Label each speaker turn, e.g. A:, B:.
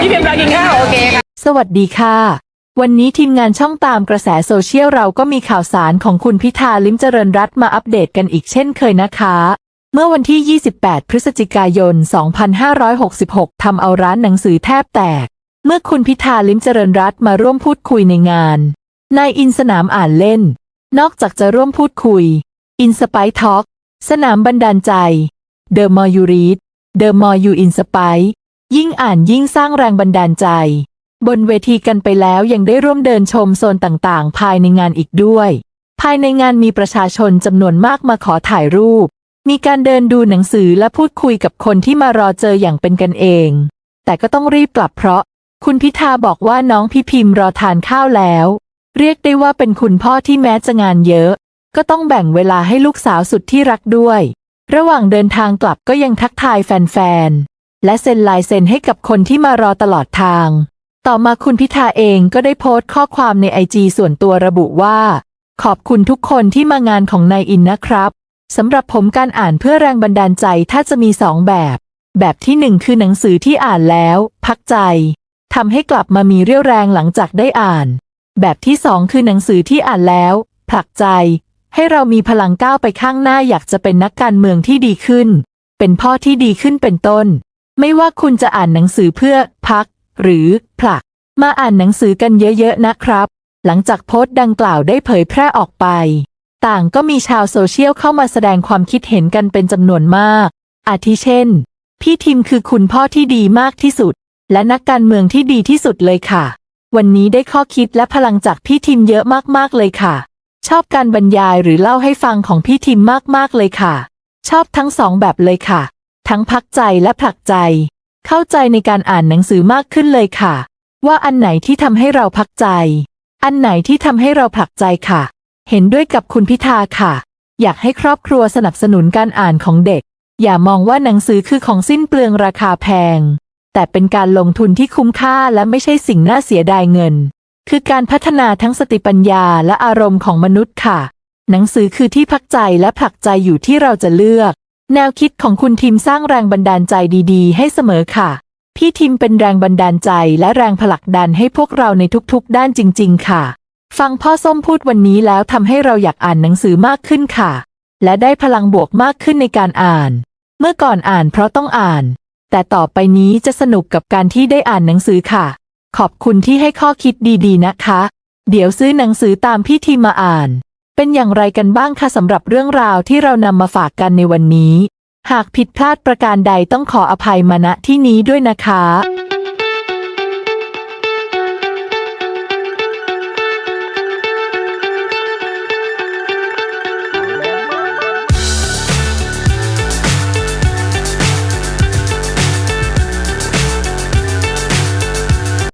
A: พี่พิมพ์รอกินข้าวโอเคค่ะ
B: สวัสดีค่ะ วันนี้ทีมงานช่องตามกระแสโซเชียลเราก็มีข่าวสารของคุณพิธาลิมเจริญรัตน์มาอัปเดตกันอีกเช่นเคยนะคะ เมื่อวันที่ 28 พฤศจิกายน 2566 ทำเอาร้านหนังสือแทบแตก เมื่อคุณพิธาลิมเจริญรัตน์มาร่วมพูดคุยในงาน นายอินสนามอ่านเล่น นอกจากจะร่วมพูดคุย อินสไปทอ k สนามบันดาลใจ The more you read The more you inspire ยิ่งอ่านยิ่งสร้างแรงบันดาลใจ บนเวทีกันไปแล้วยังได้ร่วมเดินชมโซนต่างๆ ภายในงานอีกด้วย ภายในงานมีประชาชนจำนวนมากมาขอถ่ายรูป มีการเดินดูหนังสือและพูดคุยกับคนที่มารอเจออย่างเป็นกันเอง แต่ก็ต้องรีบกลับเพราะ คุณพิธาบอกว่าน้องพี่พิมพ์รอทานข้าวแล้ว เรียกได้ว่าเป็นคุณพ่อที่แม้จะงานเยอะ ก็ต้องแบ่งเวลาให้ลูกสาวสุดที่รักด้วย ระหว่างเดินทางกลับก็ยังทักทายแฟนๆ และเซ็นลายเซ็นให้กับคนที่มารอตลอดทาง ต่อมาคุณพิธาเองก็ได้โพสต์ข้อความในไอจีส่วนตัวระบุว่า ขอบคุณทุกคนที่มางานของนายอินนะครับสำหรับผมการอ่านเพื่อแรงบันดาลใจถ้าจะมีสองแบบ แบบที่หนึ่งคือหนังสือที่อ่านแล้ว พักใจทำให้กลับมามีเรี่ยวแรงหลังจากได้อ่าน แบบที่สองคือหนังสือที่อ่านแล้ว ผลักใจ ให้เรามีพลังก้าวไปข้างหน้าอยากจะเป็นนักการเมืองที่ดีขึ้น เป็นพ่อที่ดีขึ้นเป็นต้น ไม่ว่าคุณจะอ่านหนังสือเพื่อพัก หรือผลัก มาอ่านหนังสือกันเยอะๆนะครับ หลังจากโพสต์ดังกล่าวได้เผยแพร่ออกไป ต่างก็มีชาวโซเชียลเข้ามาแสดงความคิดเห็นกันเป็นจำนวนมาก อาทิเช่น พี่ทิมคือคุณพ่อที่ดีมากที่สุด และนักการเมืองที่ดีที่สุดเลยค่ะ วันนี้ได้ข้อคิดและพลังจากพี่ทิมเยอะมากๆเลยค่ะ ชอบการบรรยายหรือเล่าให้ฟังของพี่ทิมมากๆเลยค่ะ ชอบทั้งสองแบบเลยค่ะ ทั้งพักใจและผลักใจ เข้าใจในการอ่านหนังสือมากขึ้นเลยค่ะ ว่าอันไหนที่ทำให้เราพักใจ อันไหนที่ทำให้เราผลักใจค่ะ เห็นด้วยกับคุณพิธาค่ะ อยากให้ครอบครัวสนับสนุนการอ่านของเด็ก อย่ามองว่าหนังสือคือของสิ้นเปลืองราคาแพง แต่เป็นการลงทุนที่คุ้มค่าและไม่ใช่สิ่งน่าเสียดายเงิน คือการพัฒนาทั้งสติปัญญาและอารมณ์ของมนุษย์ค่ะ หนังสือคือที่พักใจและผลักใจอยู่ที่เราจะเลือก แนวคิดของคุณทีมสร้างแรงบันดาลใจดีๆ ให้เสมอค่ะ พี่ทิมเป็นแรงบันดาลใจและแรงผลักดันให้พวกเราในทุกๆ ด้านจริง ๆ ค่ะ ฟังพ่อส้มพูดวันนี้แล้วทำให้เราอยากอ่านหนังสือมากขึ้นค่ะ และได้พลังบวกมากขึ้นในการอ่าน เมื่อก่อนอ่านเพราะต้องอ่าน แต่ต่อไปนี้จะสนุกกับการที่ได้อ่านหนังสือค่ะ ขอบคุณที่ให้ข้อคิดดีๆ นะคะ เดี๋ยวซื้อหนังสือตามพี่ทีมมาอ่าน เป็นอย่างไรกันบ้างคะสำหรับเรื่องราวที่เรานำมาฝากกันในวันนี้ หากผิดพลาดประการใดต้องขออภัยมาณที่นี้ด้วยนะคะ